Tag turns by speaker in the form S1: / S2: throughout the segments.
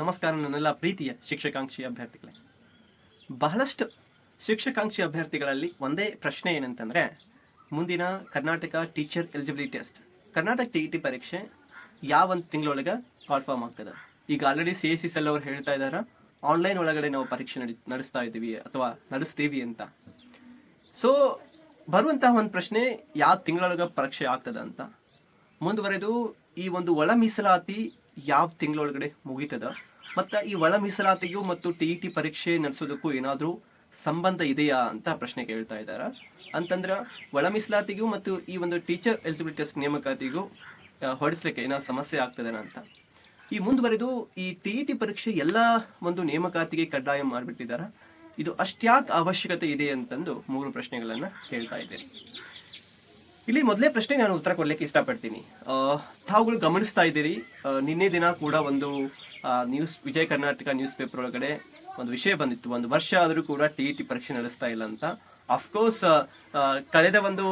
S1: ನಮಸ್ಕಾರ, ನನ್ನೆಲ್ಲ ಪ್ರೀತಿಯ ಶಿಕ್ಷಕಾಂಕ್ಷಿ ಅಭ್ಯರ್ಥಿಗಳೇ. ಬಹಳಷ್ಟು ಶಿಕ್ಷಕಾಂಕ್ಷಿ ಅಭ್ಯರ್ಥಿಗಳಲ್ಲಿ ಒಂದೇ ಪ್ರಶ್ನೆ ಏನಂತಂದರೆ, ಮುಂದಿನ Karnataka teacher eligibility test. Karnataka T E T ಪರೀಕ್ಷೆ ಯಾವ ಒಂದು ತಿಂಗಳೊಳಗೆ ಕಾಲ್ಫಾರ್ಮ್ ಆಗ್ತದೆ? ಈಗ already C A C cell ಅವ್ರು ಹೇಳ್ತಾ ಇದ್ದಾರೆ ಆನ್ಲೈನ್ ಒಳಗಡೆ ನಾವು ಪರೀಕ್ಷೆ ನಡಿ, ನಡೆಸ್ತಾ ಇದ್ದೀವಿ ಅಥವಾ ನಡೆಸ್ತೀವಿ ಅಂತ. ಸೊ ಬರುವಂತಹ ಒಂದು ಪ್ರಶ್ನೆ, ಯಾವ ತಿಂಗಳೊಳಗೆ ಪರೀಕ್ಷೆ ಆಗ್ತದೆ ಅಂತ. ಮುಂದುವರೆದು ಈ ಒಂದು ಒಳ ಮೀಸಲಾತಿ ಯಾವ ತಿಂಗಳೊಳಗಡೆ ಮುಗೀತದ? ಮತ್ತು ಈ ಒಳ ಮೀಸಲಾತಿಗೂ ಮತ್ತು ಟಿ ಇ ಟಿ ಪರೀಕ್ಷೆ ನಡೆಸೋದಕ್ಕೂ ಏನಾದರೂ ಸಂಬಂಧ ಇದೆಯಾ ಅಂತ ಪ್ರಶ್ನೆ ಕೇಳ್ತಾ ಇದ್ದಾರೆ. ಅಂತಂದ್ರೆ ಒಳ ಮೀಸಲಾತಿಗೂ ಮತ್ತು ಈ ಒಂದು ಟೀಚರ್ ಎಲಿಜಿಬಿಲಿಟಿ ಟೆಸ್ಟ್ ನೇಮಕಾತಿಗೂ ಹೊಡಿಸ್ಲಿಕ್ಕೆ ಏನಾದ್ರು ಸಮಸ್ಯೆ ಆಗ್ತದೇನ ಅಂತ. ಈ ಮುಂದುವರೆದು ಈ ಟಿ ಇ ಟಿ ಪರೀಕ್ಷೆ ಎಲ್ಲ ಒಂದು ನೇಮಕಾತಿಗೆ ಕಡ್ಡಾಯ ಮಾಡಿಬಿಟ್ಟಿದ್ದಾರೆ. ಇದು ಅಷ್ಟ್ಯಾಕ್ ಅವಶ್ಯಕತೆ ಇದೆ ಅಂತಂದು ಮೂರು ಪ್ರಶ್ನೆಗಳನ್ನ ಕೇಳ್ತಾ ಇದ್ದೇನೆ. ಇಲ್ಲಿ ಮೊದಲೇ ಪ್ರಶ್ನೆ ನಾನು ಉತ್ತರ ಕೊಡ್ಲಿಕ್ಕೆ ಇಷ್ಟಪಡ್ತೀನಿ. ತಾವುಗಳು ಗಮನಿಸ್ತಾ ಇದ್ದೀರಿ ನಿನ್ನೆ ದಿನ ಕೂಡ ಒಂದು news Vijaya Karnataka news paper ಒಳಗಡೆ ಒಂದು ವಿಷಯ ಬಂದಿತ್ತು. ಒಂದು ವರ್ಷ ಆದರೂ ಕೂಡ ಟಿ ಇ ಟಿ ಪರೀಕ್ಷೆ ನಡೆಸ್ತಾ ಇಲ್ಲ ಅಂತ. ಅಫ್ಕೋರ್ಸ್ ಕಳೆದ ಒಂದು,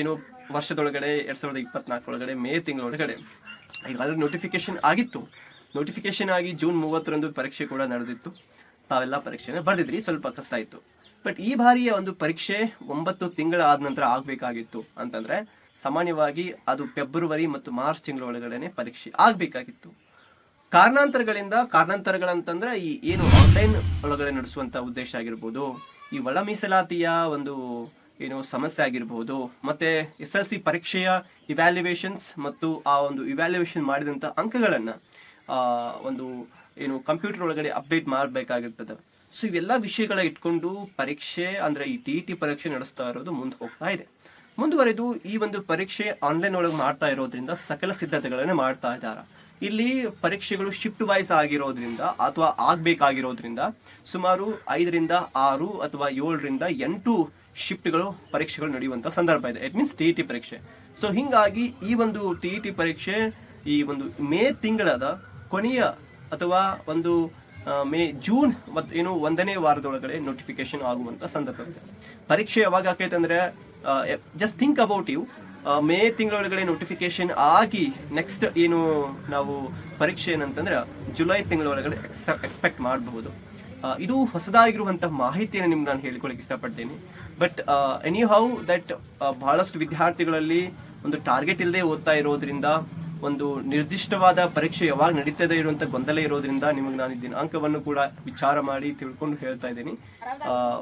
S1: ಏನು, ವರ್ಷದೊಳಗಡೆ, ಎರಡ್ ಸಾವಿರದ ಇಪ್ಪತ್ನಾಲ್ಕರೊಳಗಡೆ ಮೇ ತಿಂಗಳೊಳಗಡೆ ಈಗಾಗಲೇ ನೋಟಿಫಿಕೇಶನ್ ಆಗಿತ್ತು. ನೋಟಿಫಿಕೇಶನ್ ಆಗಿ ಜೂನ್ ಮೂವತ್ತರಂದು ಪರೀಕ್ಷೆ ಕೂಡ ನಡೆದಿತ್ತು. ತಾವೆಲ್ಲ ಪರೀಕ್ಷೆನ ಬರೆದಿದ್ರಿ, ಸ್ವಲ್ಪ ಕಷ್ಟ ಇತ್ತು ಬಟ್ ಈ ಬಾರಿಯ ಒಂದು ಪರೀಕ್ಷೆ ಒಂಬತ್ತು ತಿಂಗಳ ಆದ ನಂತರ ಆಗ್ಬೇಕಾಗಿತ್ತು ಅಂತಂದ್ರೆ ಸಾಮಾನ್ಯವಾಗಿ ಅದು ಫೆಬ್ರವರಿ ಮತ್ತು ಮಾರ್ಚ್ ತಿಂಗಳ ಒಳಗಡೆನೆ ಪರೀಕ್ಷೆ ಆಗ್ಬೇಕಾಗಿತ್ತು. ಕಾರಣಾಂತರಗಳಿಂದ ಕಾರಣಾಂತರಗಳಂತಂದ್ರೆ ಈ ಏನು ಆನ್ಲೈನ್ ಒಳಗಡೆ ನಡೆಸುವಂತ ಉದ್ದೇಶ ಆಗಿರ್ಬೋದು, ಈ ಒಳ ಮೀಸಲಾತಿಯ ಒಂದು ಏನು ಸಮಸ್ಯೆ ಆಗಿರ್ಬೋದು, ಮತ್ತೆ ಎಸ್ ಎಲ್ ಸಿ ಪರೀಕ್ಷೆಯ ಇವ್ಯಾಲ್ಯುವೇಷನ್ಸ್ ಮತ್ತು ಆ ಒಂದು ಇವ್ಯಾಲ್ಯುವೇಷನ್ ಮಾಡಿದಂತ ಅಂಕಗಳನ್ನ ಒಂದು ಏನು ಕಂಪ್ಯೂಟರ್ ಒಳಗಡೆ ಅಪ್ಡೇಟ್ ಮಾಡಬೇಕಾಗಿರ್ತದೆ. ಸೊ ಇವೆಲ್ಲ ವಿಷಯಗಳ ಇಟ್ಕೊಂಡು ಪರೀಕ್ಷೆ, ಅಂದ್ರೆ ಈ ಟಿ ಟಿ ಪರೀಕ್ಷೆ ನಡೆಸ್ತಾ ಇರೋದು ಮುಂದೆ ಹೋಗ್ತಾ ಇದೆ. ಮುಂದುವರೆದು ಈ ಒಂದು ಪರೀಕ್ಷೆ ಆನ್ಲೈನ್ ಒಳಗೆ ಮಾಡ್ತಾ ಇರೋದ್ರಿಂದ ಸಕಲ ಸಿದ್ಧತೆಗಳನ್ನು ಮಾಡ್ತಾ ಇದ್ದಾರೆ. ಇಲ್ಲಿ ಪರೀಕ್ಷೆಗಳು ಶಿಫ್ಟ್ ವೈಸ್ ಆಗಿರೋದ್ರಿಂದ ಅಥವಾ ಆಗ್ಬೇಕಾಗಿರೋದ್ರಿಂದ ಸುಮಾರು ಐದರಿಂದ ಆರು ಅಥವಾ ಏಳರಿಂದ ಎಂಟು ಶಿಫ್ಟ್ಗಳು ಪರೀಕ್ಷೆಗಳು ನಡೆಯುವಂತ ಸಂದರ್ಭ ಇದೆ. ಇಟ್ ಮೀನ್ಸ್ ಟಿ ಟಿ ಪರೀಕ್ಷೆ. ಸೊ ಹಿಂಗಾಗಿ ಈ ಒಂದು ಟಿ ಟಿ ಪರೀಕ್ಷೆ ಈ ಒಂದು ಮೇ ತಿಂಗಳದ ಕೊನೆಯ ಅಥವಾ ಒಂದು ಮೇ, ಜೂನ್ ಮತ್ತು ಏನು ಒಂದನೇ ವಾರದೊಳಗಡೆ ನೋಟಿಫಿಕೇಶನ್ ಆಗುವಂತ ಸಂದರ್ಭವಿದೆ ಪರೀಕ್ಷೆ ಯಾವಾಗ ಆಕೈತೆ ಅಂದರೆ just think about you May ತಿಂಗಳೊಳಗಡೆ notification ಆಗಿ ನೆಕ್ಸ್ಟ್ ಏನು ನಾವು ಪರೀಕ್ಷೆ ಏನಂತಂದ್ರೆ, ಜುಲೈ ತಿಂಗಳೊಳಗಡೆ ಎಕ್ಸ್ಪೆಕ್ಟ್ ಮಾಡಬಹುದು. ಇದು ಹೊಸದಾಗಿರುವಂತಹ ಮಾಹಿತಿಯನ್ನು ನಿಮ್ಗೆ ನಾನು ಹೇಳಿಕೊಳ್ಳಕ್ಕೆ ಇಷ್ಟಪಡ್ತೇನೆ. ಬಟ್ ಎನಿ ಹೌ ದಟ್ ಬಹಳಷ್ಟು ವಿದ್ಯಾರ್ಥಿಗಳಲ್ಲಿ ಒಂದು ಟಾರ್ಗೆಟ್ ಇಲ್ಲದೆ ಓದ್ತಾ ಇರೋದ್ರಿಂದ ಒಂದು ನಿರ್ದಿಷ್ಟವಾದ ಪರೀಕ್ಷೆ ಯಾವಾಗ ನಡೀತದೆ ಇರುವಂತ ಗೊಂದಲ ಇರೋದ್ರಿಂದ ನಿಮಗೆ ನಾನು ದಿನಾಂಕವನ್ನು ಕೂಡ ವಿಚಾರ ಮಾಡಿ ತಿಳ್ಕೊಂಡು ಹೇಳ್ತಾ ಇದ್ದೀನಿ.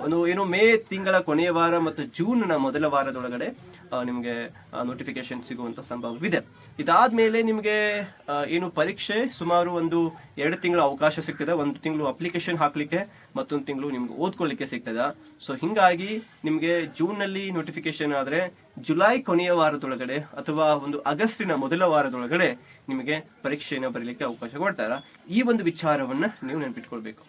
S1: ಒಂದು ಏನು ಮೇ ತಿಂಗಳ ಕೊನೆಯ ವಾರ ಮತ್ತು ಜೂನ್ನ ಮೊದಲ ವಾರದೊಳಗಡೆ ನಿಮಗೆ ನೋಟಿಫಿಕೇಶನ್ ಸಿಗುವಂತ ಸಂಭವವಿದೆ. ಇದಾದ್ಮೇಲೆ ನಿಮಗೆ ಆ, ಏನು ಪರೀಕ್ಷೆ ಸುಮಾರು ಒಂದು ಎರಡು ತಿಂಗಳ ಅವಕಾಶ ಸಿಗ್ತದೆ. ಒಂದು ತಿಂಗಳು ಅಪ್ಲಿಕೇಶನ್ ಹಾಕ್ಲಿಕ್ಕೆ ಮತ್ತೊಂದು ತಿಂಗಳು ನಿಮ್ಗೆ ಓದ್ಕೊಳ್ಳಿಕ್ಕೆ ಸಿಗ್ತದೆ. ಸೊ ಹಿಂಗಾಗಿ ನಿಮಗೆ ಜೂನ್ನಲ್ಲಿ ನೋಟಿಫಿಕೇಶನ್ ಆದ್ರೆ ಜುಲೈ ಕೊನೆಯ ವಾರದೊಳಗಡೆ ಅಥವಾ ಒಂದು ಆಗಸ್ಟಿನ ಮೊದಲ ವಾರದೊಳಗಡೆ ನಿಮಗೆ ಪರೀಕ್ಷೆಯನ್ನು ಬರೀಲಿಕ್ಕೆ ಅವಕಾಶ ಕೊಡ್ತಾರ. ಈ ಒಂದು ವಿಚಾರವನ್ನ ನೀವು ನೆನಪಿಟ್ಕೊಳ್ಬೇಕು.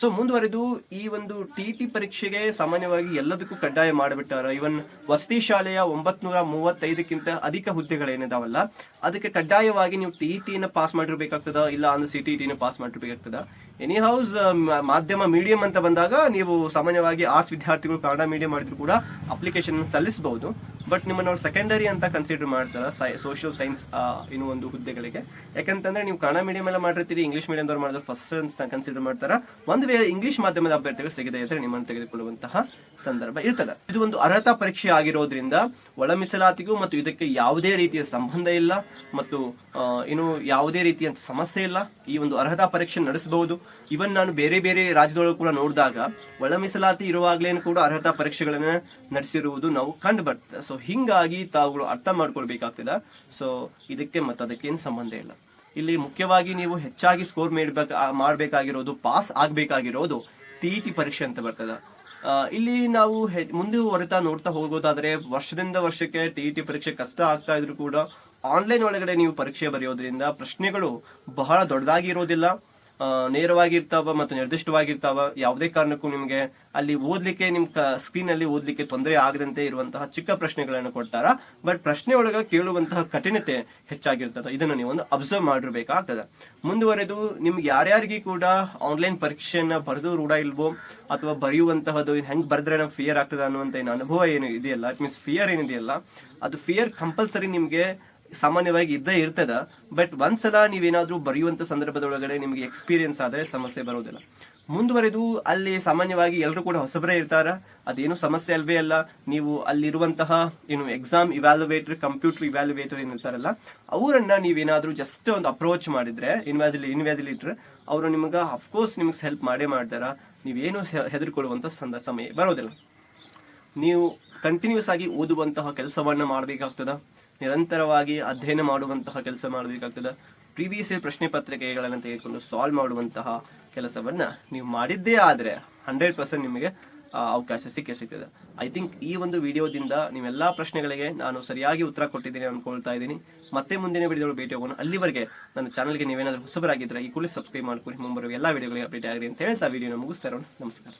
S1: ಸೊ ಮುಂದುವರೆದು ಈ ಒಂದು ಟಿ ಟಿ ಪರೀಕ್ಷೆಗೆ ಸಾಮಾನ್ಯವಾಗಿ ಎಲ್ಲದಕ್ಕೂ ಕಡ್ಡಾಯ ಮಾಡಿಬಿಟ್ಟಾರ. ಇವನ್ ವಸತಿ ಶಾಲೆಯ ಒಂಬತ್ನೂರ ಮೂವತ್ತೈದಕ್ಕಿಂತ ಅಧಿಕ ಹುದ್ದೆಗಳೇನಿದಾವಲ್ಲ, ಅದಕ್ಕೆ ಕಡ್ಡಾಯವಾಗಿ ನೀವು ಟಿ ಟಿನ ಪಾಸ್ ಮಾಡಿರ್ಬೇಕಾಗ್ತದ, ಇಲ್ಲ ಅಂದ್ರೆ ಸಿ ಟಿ ಟಿನ ಪಾಸ್ ಮಾಡಿರ್ಬೇಕಾಗ್ತದ. ಎನಿ ಹೌಸ್ ಮಾಧ್ಯಮ ಮೀಡಿಯಂ ಅಂತ ಬಂದಾಗ ನೀವು ಸಾಮಾನ್ಯವಾಗಿ ಆರ್ಟ್ಸ್ ವಿದ್ಯಾರ್ಥಿಗಳು ಕನ್ನಡ ಮೀಡಿಯಂ ಮಾಡಿದ್ರು ಕೂಡ ಅಪ್ಲಿಕೇಶನ್ ಸಲ್ಲಿಸಬಹುದು. ಬಟ್ ನಿಮ್ಮನ್ನ ಅವ್ರು ಸೆಕೆಂಡರಿ ಅಂತ ಕನ್ಸಿಡರ್ ಮಾಡ್ತಾರೆ? ಸೋಷಿಯಲ್ ಸೈನ್ಸ್ ಇನ್ನೂ ಒಂದು ಹುದ್ದೆಗಳಿಗೆ. ಯಾಕಂತಂದ್ರೆ ನೀವು ಕನ್ನಡ ಮೀಡಿಯಂ ಎಲ್ಲ ಮಾಡಿರ್ತೀರಿ ಇಂಗ್ಲಿಷ್ ಮೀಡಿಯಂದವ್ರು ಮಾಡಿದ್ರೆ ಫಸ್ಟ್ ಅಂತ ಕನ್ಸಿಡರ್ ಮಾಡ್ತಾರೆ? ಒಂದು ವೇಳೆ ಇಂಗ್ಲಿಷ್ ಮಾಧ್ಯಮದ ಅಭ್ಯರ್ಥಿಗಳು ಸಿಗದೆ ಇದ್ರೆ ನಿಮ್ಮನ್ನು ತೆಗೆದುಕೊಳ್ಳುವಂತಹ ಸಂದರ್ಭ ಇರ್ತದೆ. ಇದು ಒಂದು ಅರ್ಹತಾ ಪರೀಕ್ಷೆ ಆಗಿರೋದ್ರಿಂದ ಒಳ ಮೀಸಲಾತಿಗೂ ಮತ್ತು ಇದಕ್ಕೆ ಯಾವುದೇ ರೀತಿಯ ಸಂಬಂಧ ಇಲ್ಲ ಮತ್ತು ಏನು ಯಾವುದೇ ರೀತಿಯ ಸಮಸ್ಯೆ ಇಲ್ಲ. ಈ ಒಂದು ಅರ್ಹತಾ ಪರೀಕ್ಷೆ ನಡೆಸಬಹುದು. ಇವನ್ ನಾನು ಬೇರೆ ಬೇರೆ ರಾಜ್ಯದೊಳಗೆ ಕೂಡ ನೋಡಿದಾಗ ಒಳ ಮೀಸಲಾತಿ ಇರುವಾಗಲೇ ಕೂಡ ಅರ್ಹತಾ ಪರೀಕ್ಷೆಗಳನ್ನ ನಡೆಸಿರುವುದು ನಾವು ಕಂಡು ಬರ್ತದೆ ಸೊ ಹಿಂಗಾಗಿ ತಾವುಗಳು ಅರ್ಥ ಮಾಡ್ಕೊಳ್ಬೇಕಾಗ್ತದೆ. ಸೊ ಇದಕ್ಕೆ ಮತ್ತು ಅದಕ್ಕೇನು ಸಂಬಂಧ ಇಲ್ಲ. ಇಲ್ಲಿ ಮುಖ್ಯವಾಗಿ ನೀವು ಹೆಚ್ಚಾಗಿ ಸ್ಕೋರ್ ಮಾಡ್ಬೇಕ ಮಾಡಬೇಕಾಗಿರೋದು, ಪಾಸ್ ಆಗಬೇಕಾಗಿರೋದು ಟಿ ಟಿ ಪರೀಕ್ಷೆ ಅಂತ ಬರ್ತದೆ. ಇಲ್ಲಿ ನಾವು ಮುಂದುವರಿತಾ ನೋಡ್ತಾ ಹೋಗೋದಾದ್ರೆ ವರ್ಷದಿಂದ ವರ್ಷಕ್ಕೆ ಟಿ ಪರೀಕ್ಷೆ ಕಷ್ಟ ಆಗ್ತಾ ಇದ್ರು ಕೂಡ ಆನ್ಲೈನ್ ಒಳಗಡೆ ನೀವು ಪರೀಕ್ಷೆ ಬರೆಯೋದ್ರಿಂದ ಪ್ರಶ್ನೆಗಳು ಬಹಳ ದೊಡ್ಡದಾಗಿ ಇರೋದಿಲ್ಲ. ನೇರವಾಗಿರ್ತಾವ ಮತ್ತು ನಿರ್ದಿಷ್ಟವಾಗಿರ್ತಾವ ಯಾವುದೇ ಕಾರಣಕ್ಕೂ ನಿಮಗೆ ಅಲ್ಲಿ ಓದ್ಲಿಕ್ಕೆ, ನಿಮ್ ಸ್ಕ್ರೀನ್ ಅಲ್ಲಿ ಓದ್ಲಿಕ್ಕೆ ತೊಂದರೆ ಆಗದಂತೆ ಇರುವಂತಹ ಚಿಕ್ಕ ಪ್ರಶ್ನೆಗಳನ್ನು ಕೊಡ್ತಾರ. ಬಟ್ ಪ್ರಶ್ನೆ ಒಳಗ ಕೇಳುವಂತಹ ಕಠಿಣತೆ ಹೆಚ್ಚಾಗಿರ್ತದ. ಇದನ್ನು ನೀವು ಒಂದು ಅಬ್ಸರ್ವ್ ಮಾಡಿರ್ಬೇಕಾಗ್ತದೆ. ಮುಂದುವರೆದು ನಿಮ್ಗೆ ಯಾರ್ಯಾರಿಗೆ ಕೂಡ ಆನ್ಲೈನ್ ಪರೀಕ್ಷೆಯನ್ನ ಬರೆದು ರೂಢ ಇಲ್ವೋ ಅಥವಾ ಬರೆಯುವಂತಹದ್ದು ಹೆಂಗ್ ಬರೆದ್ರೆ ನಮ್ ಫಿಯರ್ ಆಗ್ತದ ಅನ್ನುವಂತ ಏನು ಅನುಭವ ಏನು ಇದೆಯಲ್ಲ? ಇಟ್ ಮೀನ್ಸ್ ಫಿಯರ್ ಏನಿದೆಯಲ್ಲ? ಅದು ಫಿಯರ್ ಕಂಪಲ್ಸರಿ ನಿಮ್ಗೆ ಸಾಮಾನ್ಯವಾಗಿ ಇದ್ದೇ ಇರ್ತದ. ಬಟ್ ಒಂದ್ಸಲ ನೀವೇನಾದ್ರೂ ಬರೆಯುವಂತ ಸಂದರ್ಭದೊಳಗಡೆ ನಿಮಗೆ ಎಕ್ಸ್ಪೀರಿಯನ್ಸ್ ಆದ್ರೆ ಸಮಸ್ಯೆ ಬರೋದಿಲ್ಲ. ಮುಂದುವರೆದು ಅಲ್ಲಿ ಸಾಮಾನ್ಯವಾಗಿ ಎಲ್ಲರೂ ಕೂಡ ಹೊಸಬರೇ ಇರ್ತಾರ. ಅದೇನು ಸಮಸ್ಯೆ ಅಲ್ವೇ ಅಲ್ಲ. ನೀವು ಅಲ್ಲಿರುವಂತಹ, ಏನು ಎಕ್ಸಾಮ್ ಇವ್ಯಾಲ್ಯುವೇಟರ್ ಕಂಪ್ಯೂಟರ್ ಇವ್ಯಾಲ್ಯುವೇಟರ್ ಏನಿರ್ತಾರಲ್ಲ ಅವರನ್ನ ನೀವೇನಾದ್ರೂ ಜಸ್ಟ್ ಒಂದು ಅಪ್ರೋಚ್ ಮಾಡಿದ್ರೆ ಇನ್ವ್ಯಾಲಿ ಇನ್ವ್ಯಾಲಿಟರ್ ಅವರು ನಿಮ್ಗೆ ಅಫ್ಕೋರ್ಸ್ ನಿಮ್ಗೆ ಹೆಲ್ಪ್ ಮಾಡೇ ಮಾಡ್ತಾರ. ನೀವೇನು ಹೆದರ್ಕೊಳ್ಳುವಂಥ ಸಂದ, ಸಮಯ ಬರೋದಿಲ್ಲ. ನೀವು ಕಂಟಿನ್ಯೂಸ್ ಆಗಿ ಓದುವಂತಹ ಕೆಲಸವನ್ನು ಮಾಡಬೇಕಾಗ್ತದ. ನಿರಂತರವಾಗಿ ಅಧ್ಯಯನ ಮಾಡುವಂತಹ ಕೆಲಸ ಮಾಡಬೇಕಾಗ್ತದೆ. ಪ್ರೀವಿಯಸ್ ಪ್ರಶ್ನೆ ಪತ್ರಿಕೆಗಳನ್ನು ತೆಗೆದುಕೊಂಡು ಸಾಲ್ವ್ ಮಾಡುವಂತಹ ಕೆಲಸವನ್ನು ನೀವು ಮಾಡಿದ್ದೇ ಆದರೆ ಹಂಡ್ರೆಡ್ ಪರ್ಸೆಂಟ್ ನಿಮಗೆ ಅವಕಾಶ ಸಿಕ್ಕೇ ಸಿಗ್ತದೆ. ಐ ಥಿಂಕ್ ಈ ಒಂದು ವಿಡಿಯೋದಿಂದ ನೀವೆಲ್ಲ ಪ್ರಶ್ನೆಗಳಿಗೆ ನಾನು ಸರಿಯಾಗಿ ಉತ್ತರ ಕೊಟ್ಟಿದ್ದೀನಿ ಅಂದ್ಕೊಳ್ತಾ ಇದ್ದೀನಿ. ಮತ್ತೆ ಮುಂದಿನ ವಿಡಿಯೋಗಳು ಭೇಟಿ ಹೋಗೋಣ ಅಲ್ಲಿವರೆಗೆ ನನ್ನ ಚಾನಲ್ಗೆ ನೀವೇನಾದರೂ ಹೊಸಬರಾಗಿದ್ದರೆ ಈ ಕೂಡಲೇ ಸಬ್ಸ್ಕ್ರೈಬ್ ಮಾಡ್ಕೊಳ್ಳಿ. ಮುಂಬರುವ ಎಲ್ಲ ವಿಡಿಯೋಗಳಿಗೆ ಅಪ್ಡೇಟ್ ಆಗಲಿ ಅಂತ ಹೇಳ್ತಾ ವಿಡಿಯೋನ ಮುಗಿಸ್ತಾ ಇರೋಣ. ನಮಸ್ಕಾರ.